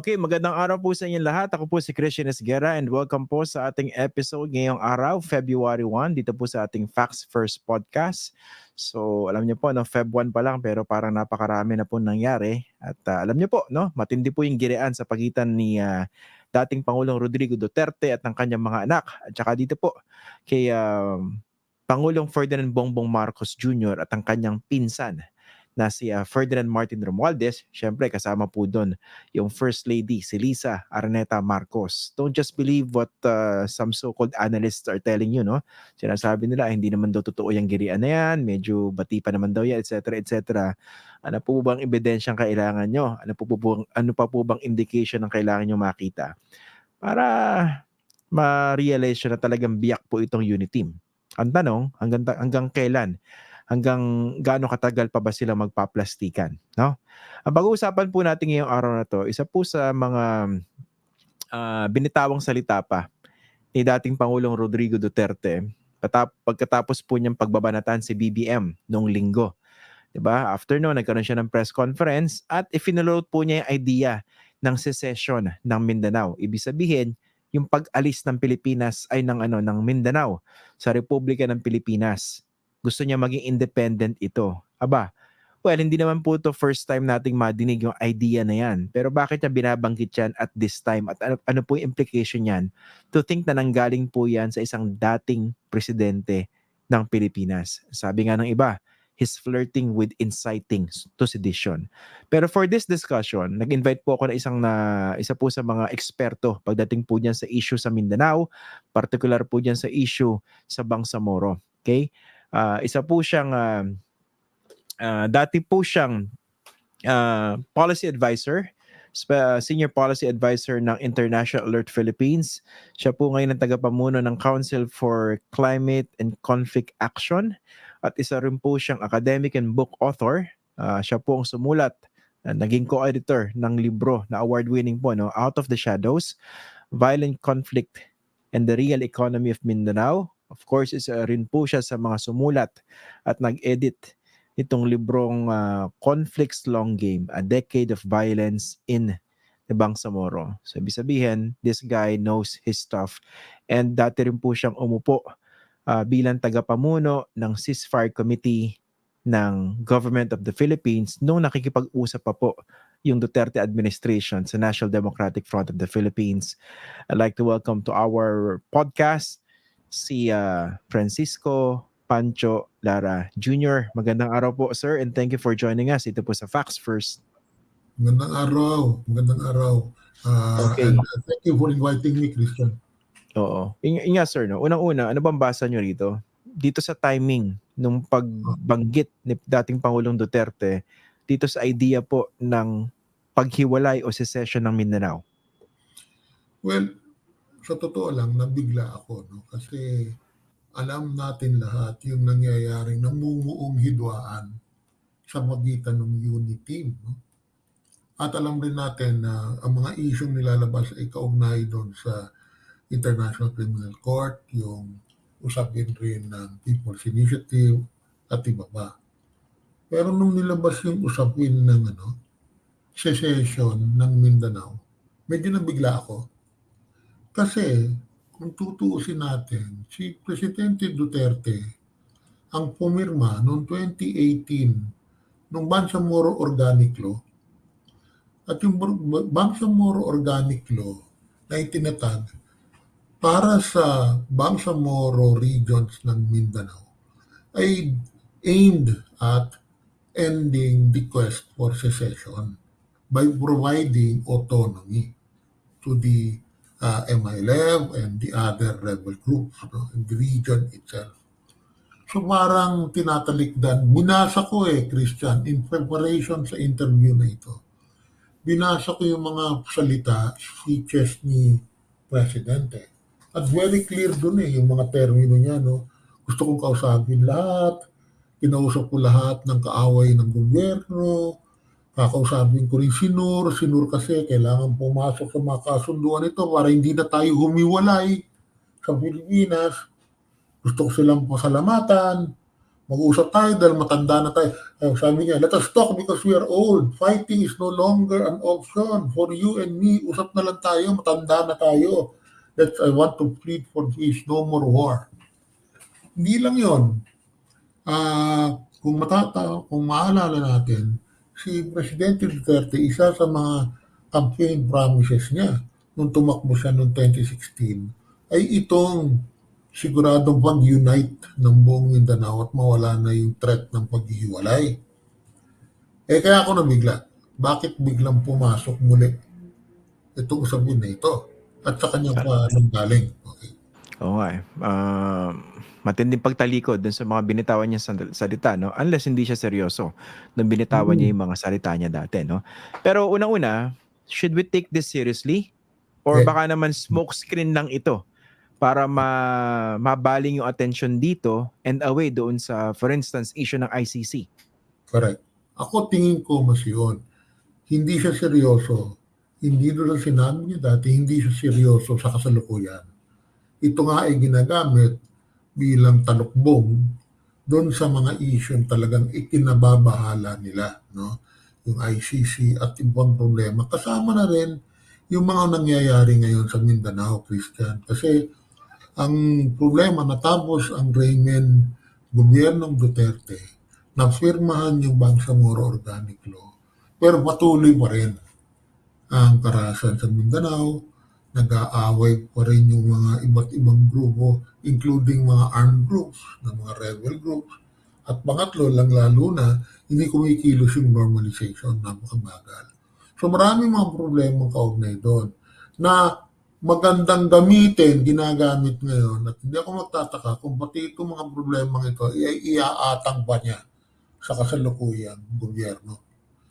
Okay, magandang araw po sa inyong lahat. Ako po si Christian Esguerra and welcome po sa ating episode ngayong araw, February 1, dito po sa ating Facts First podcast. So, alam niyo po, no, Feb 1 pa lang pero parang napakarami na po nangyari. At ah, alam niyo po, no, matindi po yung girian sa pagitan ni ah, dating Pangulong Rodrigo Duterte at ng kanyang mga anak. At saka dito po kay ah, Pangulong Ferdinand Bongbong Marcos Jr. at ang kanyang pinsan na si ah, Ferdinand Martin Romualdez. Siyempre, kasama po doon yung First Lady, si Lisa Araneta Marcos. Don't just believe what uh, some so-called analysts are telling you, no? Sinasabi nila, "Ay, hindi naman daw totoo yung girian na yan, medyo bati pa naman daw yan, etc. etc. Ano po bang ebidensyang kailangan nyo? Ano, po bang, ano pa po bang indication ng kailangan nyo makita? Para ma-realize na talagang biyak po itong unit team. Ang tanong, hanggang, hanggang kailan? Hanggang gaano katagal pa ba sila magpaplastikan? No? Ang pag-uusapan po natin ngayong araw na to, isa po sa mga ah, binitawang salita pa ni dating Pangulong Rodrigo Duterte patap- pagkatapos po niyang pagbabanatan si BBM noong linggo. 'Di ba? After no, nagkaroon siya ng press conference at ifinaload po niya yung idea ng secession ng Mindanao. Ibig sabihin, yung pag-alis ng Pilipinas ay ng ano ng Mindanao sa Republika ng Pilipinas. Gusto niya maging independent ito. Aba, well, hindi naman po to first time nating madinig yung idea na yan. Pero bakit niya binabanggit yan at this time? At ano, ano po yung implication yan? To think na nanggaling po yan sa isang dating presidente ng Pilipinas. Sabi nga ng iba, he's flirting with inciting to sedition. Pero for this discussion, nag-invite po ako na isang na isa po sa mga eksperto pagdating po diyan sa issue sa Mindanao, particular po diyan sa issue sa Bangsamoro. Okay? Ah, isa po siyang ah, ah, dati po siyang ah, policy advisor, senior policy advisor ng International Alert Philippines. Siya po ngayon ang tagapamuno ng Council for Climate and Conflict Action at isa rin po siyang academic and book author. Ah, siya po ang sumulat, ah, naging co-editor ng libro na award-winning po, no? Out of the Shadows, Violent Conflict and the Real Economy of Mindanao. Of course, isa rin po siya sa mga sumulat at nag-edit nitong librong ah, Conflicts Long Game, A Decade of Violence in the Bangsamoro. So, ibig sabihin, this guy knows his stuff. And dati rin po siyang umupo ah, bilang tagapamuno ng ceasefire committee ng Government of the Philippines nung nakikipag-usap pa po yung Duterte administration sa National Democratic Front of the Philippines. I'd like to welcome to our podcast si ah, Francisco Pancho Lara Jr. Magandang araw po, sir, and thank you for joining us. Ito po sa Facts First. Magandang araw. Magandang araw. Ah, Okay. And uh, thank you for inviting me, Christian. Oo. Inga, sir, no? Unang-una, ano bang basa nyo rito? Dito sa timing nung pagbanggit ni dating Pangulong Duterte dito sa idea po ng paghiwalay o secession ng Mindanao. Well, sa totoo lang, nabigla ako. No? Kasi alam natin lahat yung nangyayaring namumuong hidwaan sa magitan ng unit team. No? At alam rin natin na ang mga isyong nilalabas ay kaugnay doon sa International Criminal Court, yung usapin rin ng People's Initiative at iba pa. Pero nung nilabas yung usapin ng ano, secession ng Mindanao, medyo nabigla ako. Kasi kung tutuusin natin, si Presidente Duterte ang pumirma noong 2018 nung Bangsamoro Organic Law. At yung Bangsamoro Organic Law na itinatag para sa Bangsamoro regions ng Mindanao ay aimed at ending the quest for secession by providing autonomy to the uh, MILF and the other rebel groups no, in the region itself. So parang tinatalikdan. Binasa ko eh, Christian, in preparation sa interview na ito. Binasa ko yung mga salita, speeches ni Presidente. At very clear dun eh, yung mga termino niya. No? Gusto kong kausapin lahat. Kinausap ko lahat ng kaaway ng gobyerno. Kakausapin ko rin si Nur. Si Nur kasi kailangan pumasok sa mga kasunduan ito para hindi na tayo humiwalay sa Pilipinas. Gusto ko silang pasalamatan. Mag-uusap tayo dahil matanda na tayo. Eh, sabi niya, let us talk because we are old. Fighting is no longer an option for you and me. Usap na lang tayo, matanda na tayo. Let's, I want to plead for peace, no more war. Hindi lang yon. Ah, kung matata, kung maalala natin, si Presidente Duterte, isa sa mga campaign promises niya nung tumakbo siya noong 2016 ay itong siguradong pag-unite ng buong Mindanao at mawala na yung threat ng paghihiwalay. Eh kaya ako nabigla, bakit biglang pumasok muli itong usapin na ito at sa kanyang pa galing. Okay. Oo nga eh. Um, matinding pagtalikod dun sa mga binitawan niya sal- salita, no? Unless hindi siya seryoso nung binitawan niya yung mga salita niya dati, no? Pero unang-una, should we take this seriously? Or Yeah. baka naman smoke screen lang ito para ma mabaling yung attention dito and away doon sa, for instance, issue ng ICC. Correct. Ako tingin ko mas yun. Hindi siya seryoso. Hindi doon ang sinabi niya dati, hindi siya seryoso sa kasalukuyan. Ito nga ay ginagamit bilang talukbong doon sa mga issue na talagang ikinababahala nila. No? Yung ICC at ibang problema. Kasama na rin yung mga nangyayari ngayon sa Mindanao, Christian. Kasi ang problema, natapos ang Rayman gobyernong Duterte, napirmahan yung Bangsamoro Organic Law. Pero patuloy pa rin ang karahasan sa Mindanao, nag-aaway pa rin yung mga iba't ibang grupo, including mga armed groups, ng mga rebel groups. At pangatlo, lang lalo na, hindi kumikilos yung normalization, napakabagal. So maraming mga problema kaugnay doon na magandang gamitin, ginagamit ngayon at hindi ako magtataka kung pati itong mga problemang ito ay iaatang pa niya sa kasalukuyang gobyerno.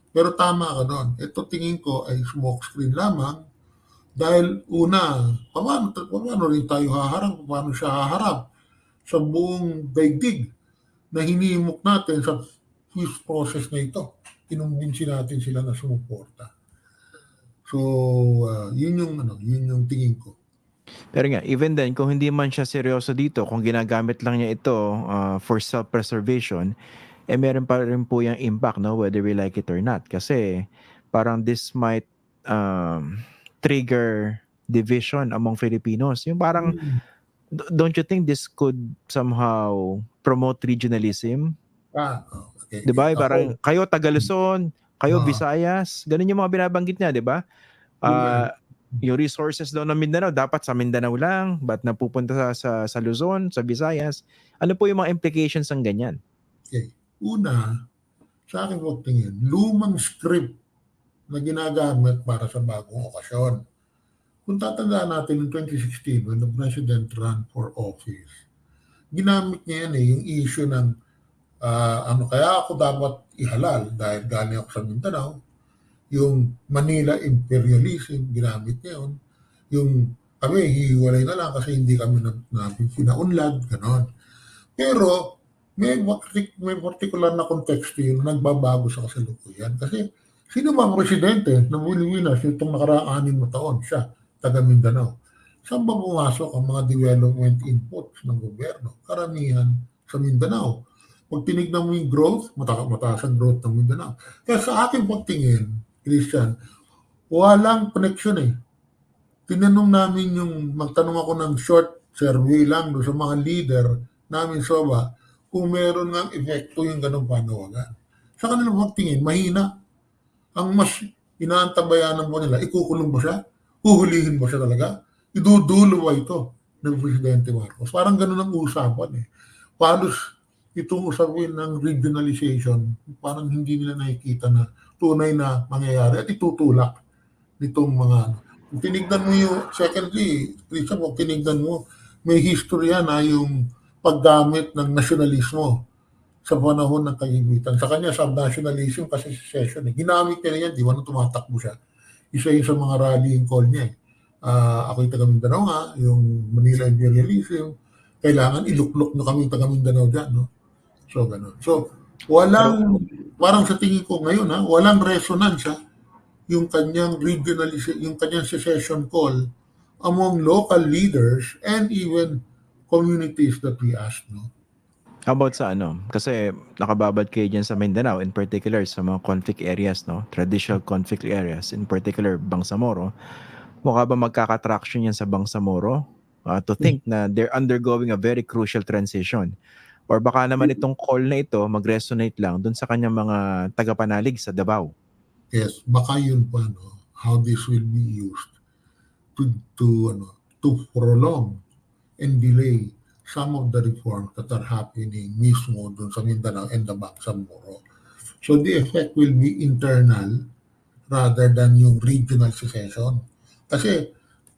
Pero tama ka doon. Ito tingin ko ay smoke screen lamang dahil una, paano, paano rin tayo haharap, paano siya haharap sa buong daigdig na hinimok natin sa peace process na ito. Kinumbinsi natin sila na sumuporta. So, ah, yun yung ano, yun yung tingin ko. Pero nga, even then, kung hindi man siya seryoso dito, kung ginagamit lang niya ito uh, for self-preservation, eh meron pa rin po yung impact, no? Whether we like it or not. Kasi parang this might um, trigger division among Filipinos. Yung parang, d- don't you think this could somehow promote regionalism? Ah, okay. Di ba? Ako, Parang kayo taga Luzon, kayo Ah. Visayas, ganun yung mga binabanggit niya, di ba? Yun Ah, yung resources daw ng Mindanao dapat sa Mindanao lang, ba't napupunta sa, sa sa Luzon, sa Visayas? Ano po yung mga implications ng ganyan? una, sa akin huwag tingin, lumang script na ginagamit para sa bagong okasyon. Kung tatandaan natin in 2016 when the President ran for office, ginamit niya yan eh, yung issue ng ah, ano kaya ako dapat ihalal dahil galing ako sa Mindanao, yung Manila imperialism, ginamit niya yun. Yung kami, hihiwalay na lang kasi hindi kami na, na pinaunlad, ganon. Pero may, may particular na konteksto yun na nagbabago sa kasalukuyan. Kasi sino ba ang presidente ng Pilipinas itong nakaraang anim na taon? Siya, taga Mindanao. Saan ba pumasok ang mga development inputs ng gobyerno? Karamihan sa Mindanao. Pag tinignan mo yung growth, mata mataas ang growth ng Mindanao. Kaya sa aking pagtingin, Christian, walang connection eh. Tinanong namin yung, magtanong ako ng short survey lang do sa mga leader namin SOBA kung meron ng epekto yung ganong panawagan. Sa kanilang pagtingin, mahina. Ang mas inaantabayanan mo nila, ikukulong ba siya? Huhulihin ba siya talaga? Idudulo ba ito ng Presidente Marcos? Parang ganun ang usapan eh. Palos itong usapin ng regionalization, parang hindi nila nakikita na tunay na mangyayari at itutulak nitong mga ano. Kung tinignan mo yung, secondly, Christian, kung tinignan mo, may history yan na yung paggamit ng nasyonalismo sa panahon ng kagipitan. Sa kanya, sub-nationalism kasi secession. Eh. Ginamit niya yan, di ba, nung tumatakbo siya. Isa yun sa mga rallying call niya. Eh. Ah, ako'y taga Mindanao nga, yung Manila imperialism, kailangan iluklok nyo kami taga Mindanao dyan. No? So, ganun. So, walang, parang sa tingin ko ngayon, ha, walang resonance ha, yung kanyang regionalism, yung kanyang secession call among local leaders and even communities that we asked. No? How about sa ano? Kasi nakababad kayo dyan sa Mindanao, in particular sa mga conflict areas, no? Traditional conflict areas, in particular Bangsamoro. Mukha ba magkaka-traction yan sa Bangsamoro? Uh, to think na they're undergoing a very crucial transition. Or baka naman itong call na ito mag-resonate lang dun sa kanyang mga tagapanalig sa Davao. Yes, baka yun pa, no? How this will be used to, to, ano, to prolong and delay some of the reforms that are happening mismo dun sa Mindanao and the Bangsamoro. So the effect will be internal rather than yung regional secession. Kasi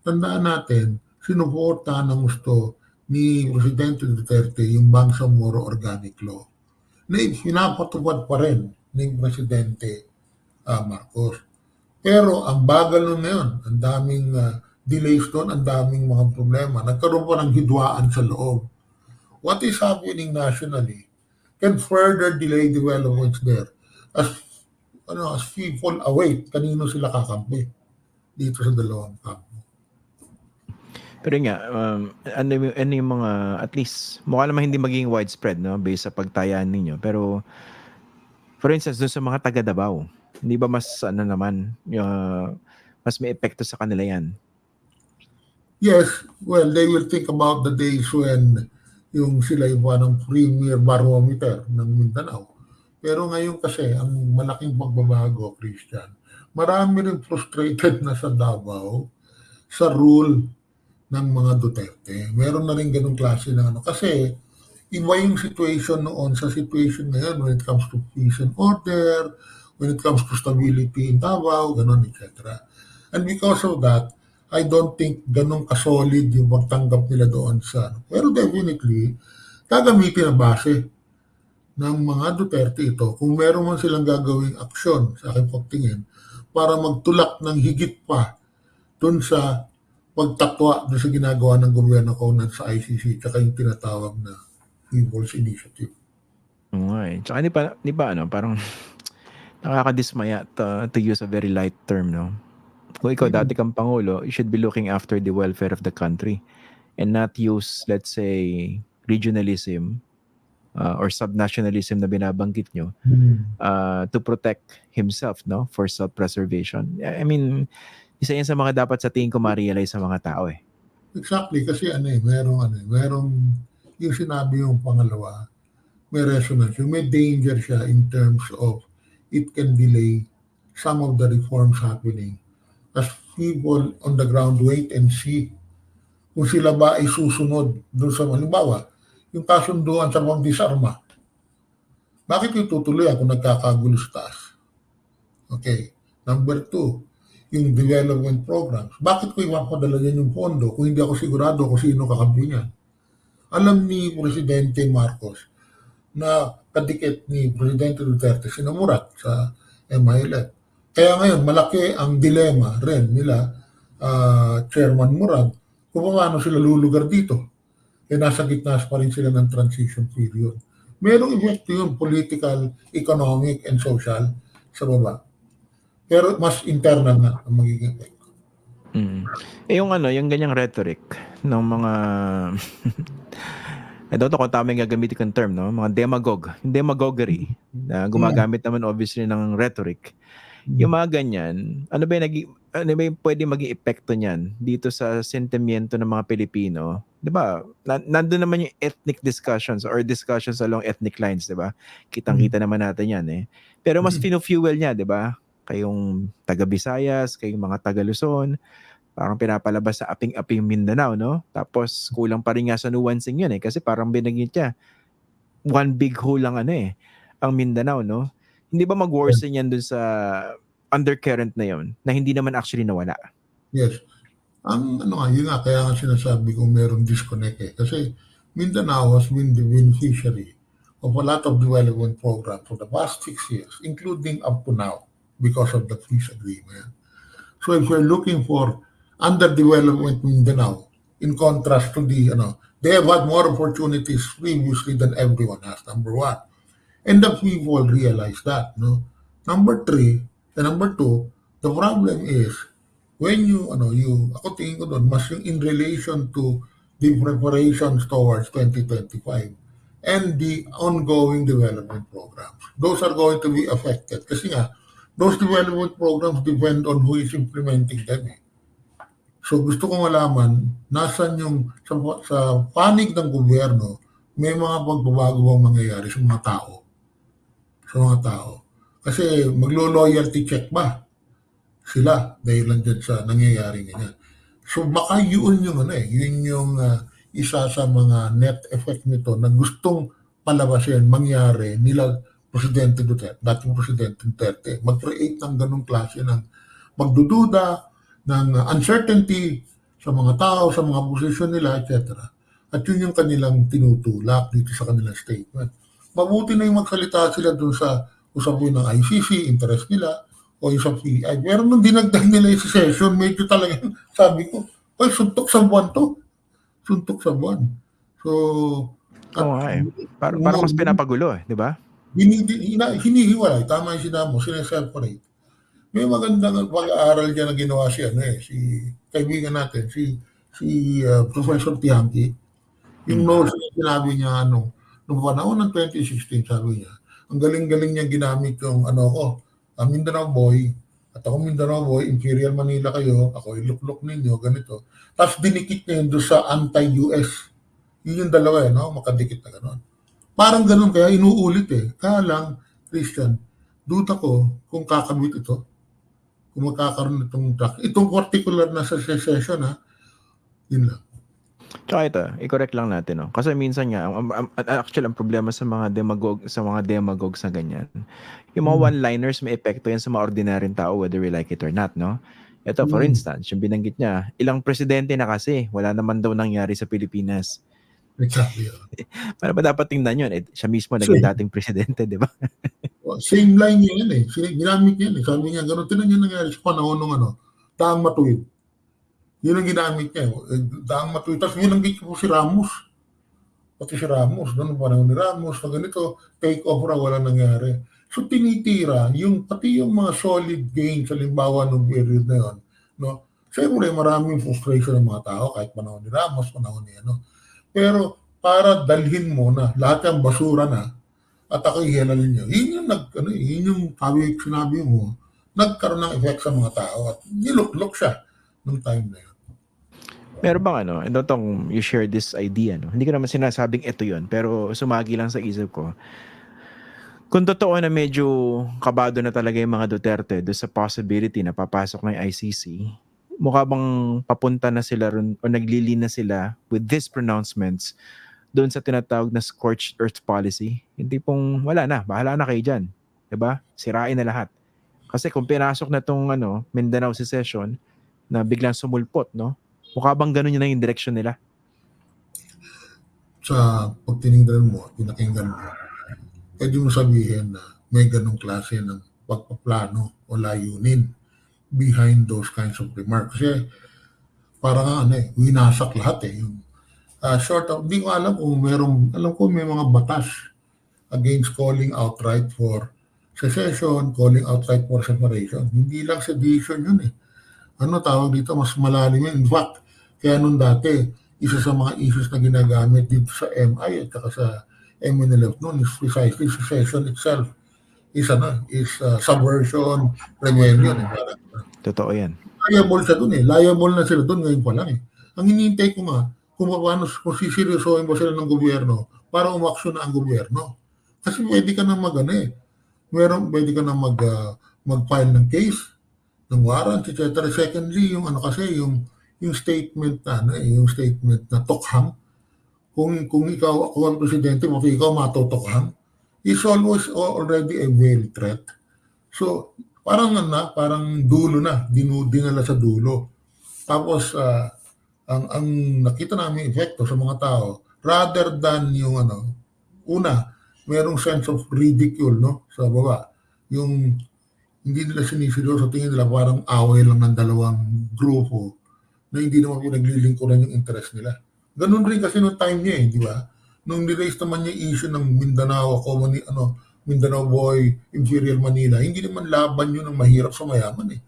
tandaan natin, sinuporta ng gusto ni Presidente Duterte yung Bangsamoro Organic Law na pinapatupad pa rin ni Presidente ah, Marcos. Pero ang bagal nun ngayon, ang daming ah, delays doon, ang daming mga problema. Nagkaroon pa ng hidwaan sa loob. What is happening nationally can further delay developments there as ano as people await kanino sila kakampi dito sa dalawang kampo. Pero nga, um, ano, yung- ano yung mga, at least, mukha naman hindi magiging widespread, no? Based sa pagtayaan ninyo. Pero, for instance, doon sa mga taga Davao, hindi ba mas, ano naman, uh, mas may epekto sa kanila yan? Yes, well, they will think about the days when yung sila yung ng premier barometer ng Mindanao. Pero ngayon kasi, ang malaking pagbabago, Christian, marami rin frustrated na sa Davao sa rule ng mga Duterte. Meron na rin ganong klase ng ano. Kasi, iba yung situation noon sa situation ngayon when it comes to peace and order, when it comes to stability in Davao, ganon, etc. And because of that, I don't think ganun kasolid yung pagtanggap nila doon sa ano. Pero definitely, gagamitin ang base ng mga Duterte ito kung meron man silang gagawing aksyon sa aking pagtingin para magtulak ng higit pa doon sa pagtakwa doon sa ginagawa ng gobyerno kaunan sa ICC tsaka yung tinatawag na People's Initiative. Nga eh. Tsaka hindi pa, hindi ba ano, parang nakakadismaya to, to use a very light term, no? Kung ikaw Mhm. dati kang Pangulo, you should be looking after the welfare of the country and not use, let's say, regionalism uh, or subnationalism na binabanggit nyo uh, to protect himself, no? For self-preservation. I mean, isa yan sa mga dapat sa tingin ko ma-realize sa mga tao eh. Exactly, kasi ano eh, merong ano eh, merong yung sinabi yung pangalawa, may resonance, yung may danger siya in terms of it can delay some of the reforms happening as people on the ground wait and see kung sila ba ay susunod doon sa halimbawa, yung kasunduan sa pagdisarma. Bakit yung tutuloy kung nagkakagulo sa taas? Okay. Number two, yung development programs. Bakit ko ipapadala yan yung pondo kung hindi ako sigurado kung sino kakampi niyan? Alam ni Presidente Marcos na kadikit ni Presidente Duterte sinamurat sa MILF. Kaya ngayon, malaki ang dilema rin nila ah, Chairman Murad kung paano sila lulugar dito. Eh nasa gitna pa rin sila ng transition period. Merong epekto yun, political, economic, and social sa baba. Pero mas internal na ang magiging epekto. Mm. Eh yung ano, yung ganyang rhetoric ng mga I don't know kung tama yung gagamitin kong term, no? Mga demagog. Yung demagoguery na gumagamit naman obviously ng rhetoric. Yung mga ganyan, ano ba yung, nagi, ano ba yung pwede maging epekto niyan dito sa sentimiento ng mga Pilipino? 'Di ba? Na, nandun naman yung ethnic discussions or discussions along ethnic lines, 'di ba? Kitang-kita naman natin 'yan eh. Pero mas Mm. fino-fuel niya, 'di ba? Kayong taga Visayas, kayong mga taga Luzon, parang pinapalabas sa aping-aping Mindanao, no? Tapos kulang pa rin nga sa nuancing yun eh kasi parang binagit niya one big hole lang ano eh ang Mindanao, no? Hindi ba mag-worsen yan dun sa undercurrent na yon na hindi naman actually nawala? Yes. Ang ano nga, yun nga, kaya nga sinasabi kong merong disconnect eh. Kasi Mindanao has been the beneficiary of a lot of development programs for the past six years, including up to now, because of the peace agreement. So if we're looking for underdevelopment Mindanao, in contrast to the, you know, they have had more opportunities previously than everyone has, number one. And the people realize that, no? Number three, and number two, the problem is, when you, ano, you, ako tingin ko doon, mas yung in relation to the preparations towards 2025, and the ongoing development programs. Those are going to be affected kasi nga, those development programs depend on who is implementing them. Eh. So gusto kong malaman, nasan yung, sa, sa panig ng gobyerno, may mga pagbabago bang mangyayari sa mga tao. Sa mga tao. Kasi maglo-loyalty check ba sila dahil lang dyan sa nangyayari ganyan. So baka yun yung ano eh, yun yung uh, isa sa mga net effect nito na gustong palabasin, mangyari nila Presidente Duterte, dating Presidente Duterte, mag-create ng ganong klase ng magdududa, ng uncertainty sa mga tao, sa mga posisyon nila, etc. At yun yung kanilang tinutulak dito sa kanilang statement. Mabuti na yung magsalita sila dun sa usapin ng ICC, interest nila, o yung sa PI. Pero nung dinagdag nila yung session, medyo talaga, sabi ko, ay, suntok sa buwan to. Suntok sa buwan. So, Oo nga eh. Para, para mas pinapagulo eh, di ba? hini, hina, hinihiwalay. Tama yung sinabi mo, sineseparate. May magandang pag-aaral dyan na ginawa si, ano eh, si kaibigan natin, si si uh, Professor Tiangki. Yung notes na sinabi niya, ano, nung panahon ng 2016, sabi niya, ang galing-galing niya ginamit yung, ano ko, uh, Mindanao Boy, at ako Mindanao Boy, Imperial Manila kayo, ako iluklok ninyo, ganito. Tapos dinikit niya yun doon sa anti-US. Yun yung dalawa eh, no? makadikit na gano'n. Parang ganun, kaya inuulit eh. Kaya lang, Christian, duda ko kung kakabit ito. Kung magkakaroon itong track. Itong particular na sa session ha, yun lang. Tsaka ito, i-correct lang natin, no? Kasi minsan nga, ang- ang- ang- actually, ang problema sa mga demagog, sa mga demagogues na ganyan, yung mga Hmm. one-liners may epekto yan sa mga ordinaryong tao whether we like it or not, no? Ito, for Hmm. instance, yung binanggit niya, ilang presidente na kasi, wala naman daw nangyari sa Pilipinas. Exactly. yun. Paano ba dapat tingnan yun? Eh, siya mismo naging dating presidente, di ba? Oh, Same line niya yan eh. Sin- Ginamit niya yan eh. Sabi niya, gano'n. Tinan niyo nangyari sa panahon ng ano, daang matuwid. Yun ang ginamit niya. eh. Daang matuwid. Tapos binanggit po si Ramos. Pati si Ramos. Doon ang panahon ni Ramos. Na ganito, take raw, wala nangyari. So tinitira, yung, pati yung mga solid gains, halimbawa nung period na yun, no? Siyempre, maraming frustration ng mga tao, kahit panahon ni Ramos, panahon ni ano. Pero para dalhin mo na lahat ng basura na at ako ihilalin niyo. Yun yung nag, ano, eh, yun yung sabi, sinabi mo, nagkaroon ng effect sa mga tao at niluklok siya nung time na yun. Meron bang ano, ito tong you share this idea, no? Hindi ko naman sinasabing ito yon pero sumagi lang sa isip ko. Kung totoo na medyo kabado na talaga yung mga Duterte do sa possibility na papasok ng ICC, mukha bang papunta na sila ron, o naglilin na sila with these pronouncements doon sa tinatawag na scorched earth policy. Hindi pong wala na, bahala na kayo dyan. 'Di ba? Sirain na lahat. Kasi kung pinasok na tong ano, Mindanao secession na biglang sumulpot, no? Mukha bang ganun yun na yung direction nila? Sa pag tinignan mo, pinakinggan mo, pwede mo sabihin na may ganong klase ng pagpaplano o layunin behind those kinds of remarks. Kasi parang ano eh, winasak lahat eh. Yung, ah, short of, hindi ko alam kung merong, alam ko may mga batas against calling outright for secession, calling outright for separation. Hindi lang sedition yun eh. Ano tawag dito, mas malalim yun. In fact, kaya nung dati, isa sa mga issues na ginagamit dito sa MI at saka sa MNLF noon is precisely secession itself is ano, is uh, subversion, rebellion. Parang, Totoo yan. liable siya dun eh. Liable na sila dun ngayon pa lang eh. Ang hinihintay ko nga, kung paano, kung siseryosohin ba sila ng gobyerno para umaksyon na ang gobyerno. Kasi pwede ka na mag ano eh. Meron, pwede ka na mag, uh, mag-file ng case, ng warrant, etc. Secondly, yung ano kasi, yung, yung statement na, ano eh, yung statement na tokham, kung, kung ikaw, ako ang presidente, pati ikaw matutokham, is always already a veiled threat. So, parang ano na, parang dulo na, dinu, dinala sa dulo. Tapos, ah, ang, ang nakita namin epekto sa mga tao, rather than yung ano, una, merong sense of ridicule, no, sa baba. Yung hindi nila siniseryoso, tingin nila parang away lang ng dalawang grupo na hindi naman pinaglilingkuran yung interest nila. Ganun rin kasi nung time niya eh, di ba? Nung niraise naman niya issue ng Mindanao, common, ano, Mindanao Boy, Imperial Manila, hindi naman laban yun ng mahirap sa mayaman eh.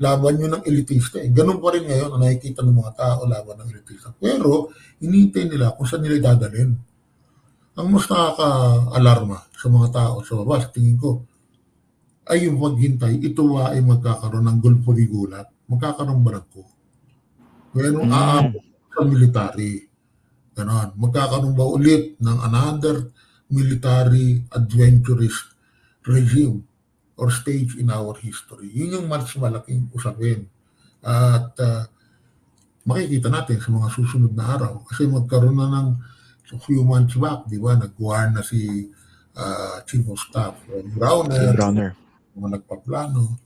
Laban yun ng elitista eh. Ganun pa rin ngayon na nakikita ng mga tao laban ng elitista. Pero, hinihintay nila kung saan nila dadalhin. ang mas nakaka-alarma sa mga tao sa baba, tingin ko, ay yung paghintay, ito ba ay magkakaroon ng gulpo di gulat? Magkakaroon ba Merong Mm. aabot sa military. Ganon. Magkakaroon ba ulit ng another military adventurous regime or stage in our history? Yun yung mas malaking usapin. At ah, makikita natin sa mga susunod na araw. Kasi magkaroon na ng a few months back, di ba, nag-war na si ah, Chief of Staff uh, Browner, Browner. mga nagpaplano.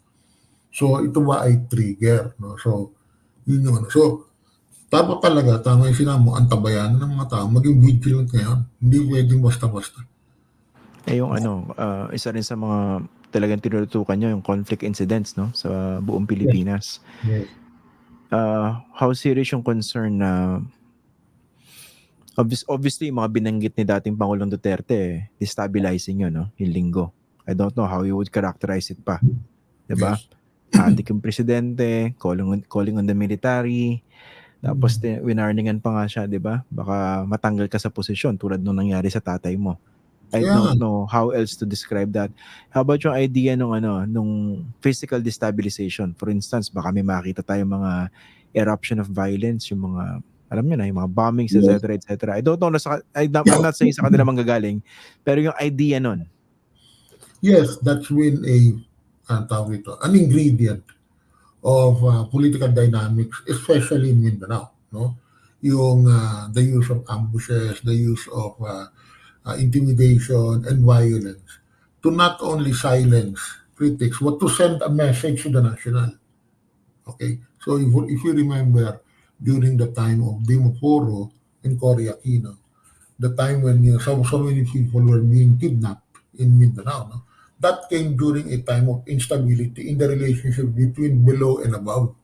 So, ito ba ay trigger? No? So, yun yung ano. So, dapat talaga, tama yung sinabi mo, antabayan ng mga tao, maging vigilant ngayon. Hindi pwedeng basta-basta. Eh yung ano, ah, isa rin sa mga talagang tinututukan nyo, yung conflict incidents no, sa buong Pilipinas. Yes. Ah, how serious yung concern na obvious, obviously yung mga binanggit ni dating Pangulong Duterte eh, destabilizing yun, no? Yung linggo. I don't know how you would characterize it pa. 'Di ba? Adik yung presidente, calling on, calling on the military, tapos Mm. winarningan pa nga siya, 'di ba? Baka matanggal ka sa posisyon tulad nung nangyari sa tatay mo. I Kaya don't know how else to describe that. How about yung idea nung ano, nung physical destabilization? For instance, baka may makita tayong mga eruption of violence, yung mga alam niyo na, yung mga bombings, Yes. etc., etc. I don't know, nasa, I, I'm not saying sa kanila manggagaling, pero yung idea nun, Yes, that's been a, ang tawag ito, an ingredient of uh, political dynamics, especially in Mindanao. No? Yung uh, the use of ambushes, the use of uh, uh, intimidation and violence to not only silence critics, but to send a message to the national. Okay, so if, if you remember during the time of Dimoporo and Cory Aquino, the time when you know, so, so many people were being kidnapped in Mindanao, no? That came during a time of instability in the relationship between below and above.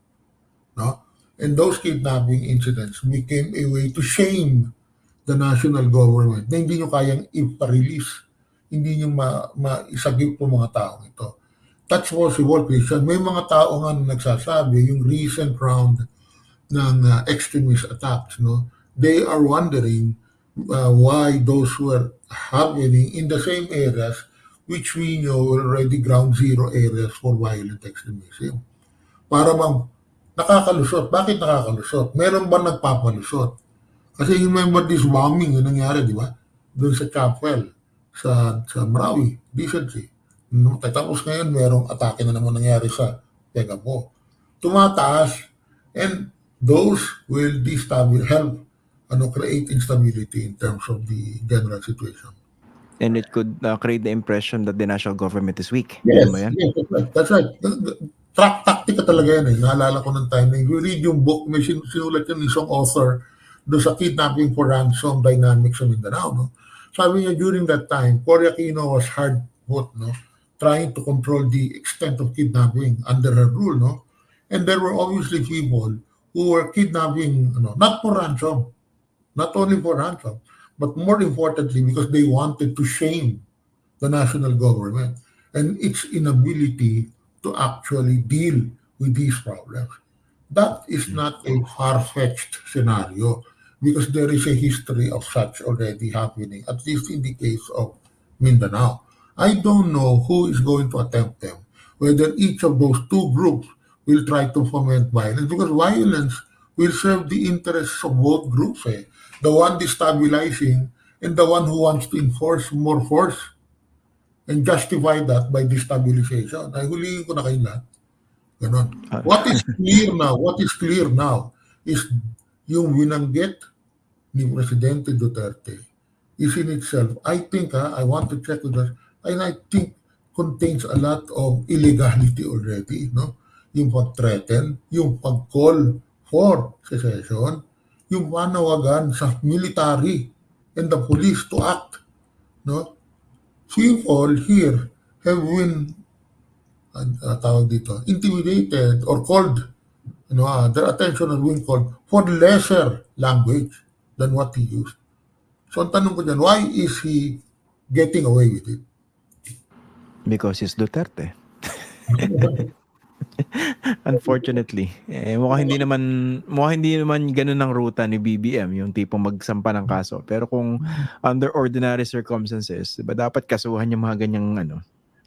No? And those kidnapping incidents became a way to shame the national government na hindi nyo kayang ipa-release, hindi nyo ma maisagip po mga taong ito. That's possible, Christian. May mga tao nga na nagsasabi, yung recent round ng uh, extremist attacks, no? they are wondering uh, why those were happening in the same areas which we know already ground zero areas for violent extremism. Para bang nakakalusot. Bakit nakakalusot? Meron ba nagpapalusot? Kasi you remember this bombing yung nangyari, di ba? Doon sa chapel, sa, sa Marawi, recently. No? Tapos ngayon, merong atake na naman nangyari sa Tegapo. Tumataas. And those will destabilize, help ano, create instability in terms of the general situation. And it could uh, create the impression that the national government is weak. Yes, yan? yes, that's right. That's right. Track tactic talaga yan eh. Naalala ko ng time na you read yung book, may sin- sinulat yung isang author doon sa kidnapping for ransom dynamics sa Mindanao. No? Sabi niya during that time, Cory Aquino was hard put, no? trying to control the extent of kidnapping under her rule. No? And there were obviously people who were kidnapping, ano, not for ransom, not only for ransom, but more importantly because they wanted to shame the national government and its inability to actually deal with these problems. That is not a far-fetched scenario because there is a history of such already happening, at least in the case of Mindanao. I don't know who is going to attempt them, whether each of those two groups will try to foment violence because violence will serve the interests of both groups. Eh. The one destabilizing and the one who wants to enforce more force and justify that by destabilization. Ay huliin ko na kayo lahat. Ganon. Ah. What is clear now, what is clear now is yung winanggit ni Presidente Duterte is in itself, I think, ha, I want to check with us, and I think contains a lot of illegality already, no? Yung pag-threaten, yung pag-call for secession, yung panawagan sa military and the police to act, no? People here have been uh, tawag dito, intimidated or called, you know, uh, their attention has been called for lesser language than what he used. So ang tanong ko dyan, why is he getting away with it? Because it's Duterte. Unfortunately, eh, mukhang hindi naman mukhang hindi naman gano'n ang ruta ni BBM, yung tipong magsampa ng kaso. Pero kung under ordinary circumstances, 'di ba dapat kasuhan yung mga ganyang ano,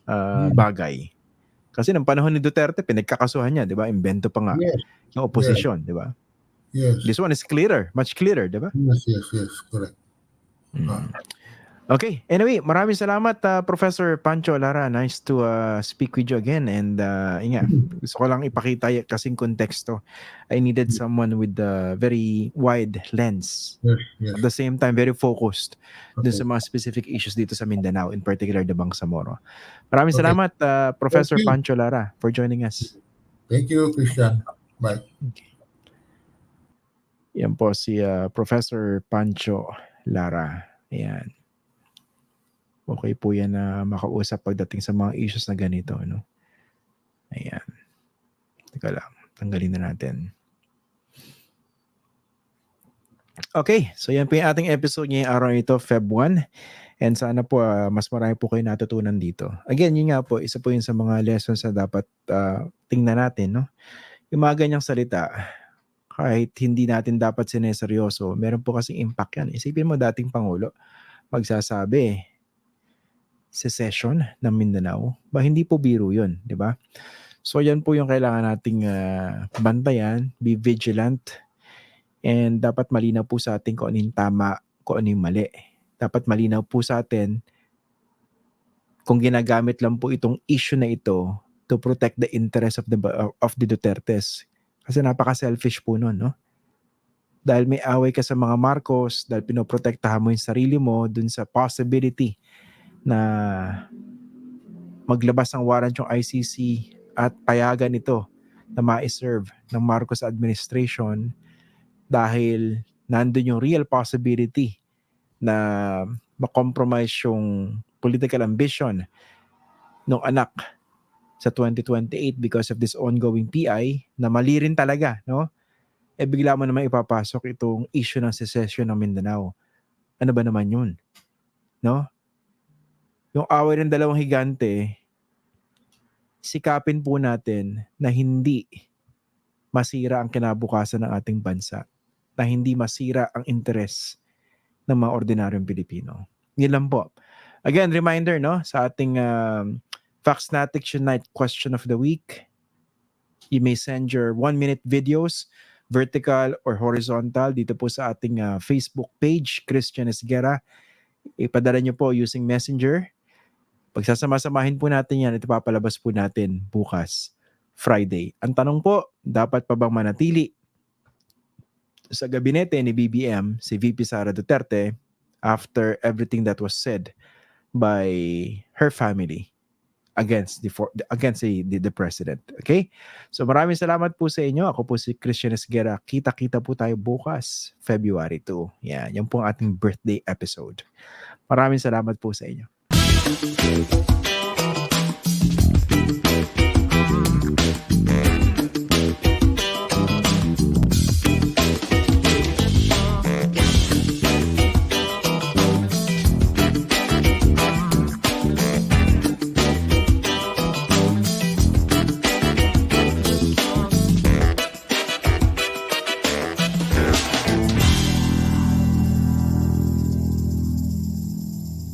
Hmm. bagay. Kasi nung panahon ni Duterte pinagkakasuhan niya, 'di ba? Imbento pa nga Yes. yung opposition, 'di ba? Yes. This one is clearer, much clearer, 'di ba? Yes, yes, yes. Correct. Mm. Ah. Okay. Anyway, maraming salamat ah, Professor Pancho Lara. Nice to ah, speak with you again and uh, inga, gusto ko lang ipakita kasing konteksto. I needed someone with a very wide lens. Yes, yes. At the same time, very focused dun Okay. sa mga specific issues dito sa Mindanao, in particular the Bangsamoro. Maraming Okay. salamat ah, Professor. Pancho Lara for joining us. Thank you, Christian. Bye. Yan po si ah, Professor Pancho Lara. Ayan. Okay po yan na makausap pagdating sa mga issues na ganito. Ano? Ayan. Teka lang. Tanggalin na natin. Okay. So yan po yung ating episode ngayong araw ito, Feb 1. And sana po ah, mas marami po kayo natutunan dito. Again, yun nga po, isa po yun sa mga lessons na dapat ah, tingnan natin. No? Yung mga ganyang salita, kahit hindi natin dapat sineseryoso, meron po kasing impact yan. Isipin mo dating Pangulo, magsasabi, secession ng Mindanao, ba hindi po biro yun, di ba? So yan po yung kailangan nating ah, bantayan, be vigilant, and dapat malinaw po sa atin kung ano yung tama, kung ano yung mali. Dapat malinaw po sa atin kung ginagamit lang po itong issue na ito to protect the interest of the of the Dutertes. Kasi napaka-selfish po nun, no? Dahil may away ka sa mga Marcos, dahil pinoprotektahan mo yung sarili mo dun sa possibility na maglabas ng warrant yung ICC at payagan ito na ma-serve ng Marcos administration dahil nandun yung real possibility na makompromise yung political ambition ng anak sa 2028 because of this ongoing PI na mali rin talaga, no? Eh bigla mo naman ipapasok itong issue ng secession ng Mindanao. Ano ba naman yun? No? Yung away ng dalawang higante, sikapin po natin na hindi masira ang kinabukasan ng ating bansa, na hindi masira ang interes ng mga ordinaryong Pilipino. Yun lang po. Again, reminder no sa ating um, Faxnatics Unite question of the week. You may send your one-minute videos, vertical or horizontal, dito po sa ating uh, Facebook page, Christian Esguera. Ipadala nyo po using Messenger. Pagsasama-samahin po natin yan, ito papalabas po natin bukas, Friday. Ang tanong po, dapat pa bang manatili sa gabinete ni BBM, si VP Sara Duterte, after everything that was said by her family against the for, against the, the, the president. Okay? So maraming salamat po sa inyo. Ako po si Christian Esguera. Kita-kita po tayo bukas, February 2. Yan, yan po ang ating birthday episode. Maraming salamat po sa inyo. thank you